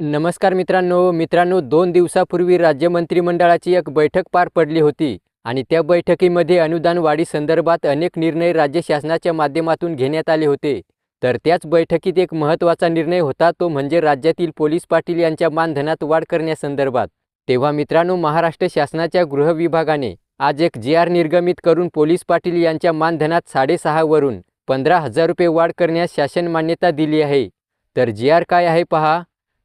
नमस्कार मित्रांनो मित्रांनो दोन दिवसापूर्वी राज्य मंत्रिमंडळाची एक बैठक पार पडली होती आणि त्या बैठकीमध्ये अनुदान वाढी संदर्भात अनेक निर्णय राज्य शासनाच्या माध्यमातून घेण्यात आले होते. तर त्याच बैठकीत एक महत्त्वाचा निर्णय होता तो म्हणजे राज्यातील पोलीस पाटील यांच्या मानधनात वाढ करण्यासंदर्भात. तेव्हा मित्रांनो महाराष्ट्र शासनाच्या गृह विभागाने आज एक जी आर निर्गमित करून पोलीस पाटील यांच्या मानधनात साडेसहावरून पंधरा हजार रुपये वाढ करण्यास शासन मान्यता दिली आहे. तर जी आर काय आहे पहा.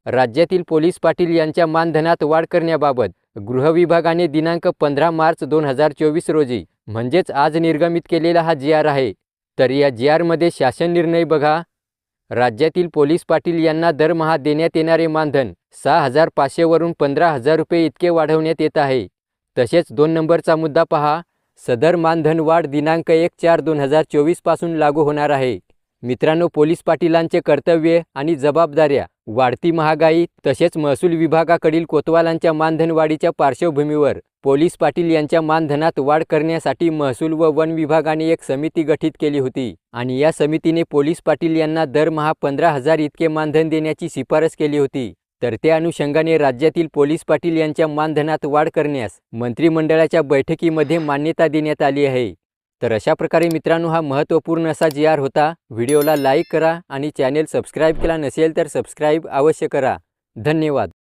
राज्यातील पोलीस पाटील यांच्या मानधनात वाढ करण्याबाबत गृह विभागाने दिनांक पंधरा मार्च दोन हजार चोवीस रोजी म्हणजेच आज निर्गमित केलेला हा जी आर आहे. तर या जी आरमध्ये शासन निर्णय बघा. राज्यातील पोलीस पाटील यांना दरमहा देण्यात येणारे मानधन सहा हजार पाचशेवरून पंधरा हजार रुपये इतके वाढवण्यात येत आहे. तसेच दोन नंबरचा मुद्दा पहा. सदर मानधन वाढ दिनांक एक चार दोन हजार चोवीसपासून लागू होणार आहे. मित्रांनो पोलीस पाटीलांचे कर्तव्ये आणि जबाबदाऱ्या वाढती महागाई तसेच महसूल विभागाकडील कोतवालांच्या मानधनवाढीच्या पार्श्वभूमीवर पोलीस पाटील यांच्या मानधनात वाढ करण्यासाठी महसूल व वन विभागाने एक समिती गठीत केली होती आणि या समितीने पोलीस पाटील यांना दरमहा पंधरा हजार इतके मानधन देण्याची शिफारस केली होती. तर त्या अनुषंगाने राज्यातील पोलीस पाटील यांच्या मानधनात वाढ करण्यास मंत्रिमंडळाच्या बैठकीमध्ये मान्यता देण्यात आली आहे. तर अशा प्रकारे मित्रांनो हा महत्त्वपूर्ण असा जी आर होता. व्हिडिओला लाईक करा आणि चॅनेल सबस्क्राईब केला नसेल तर सबस्क्राईब अवश्य करा. धन्यवाद.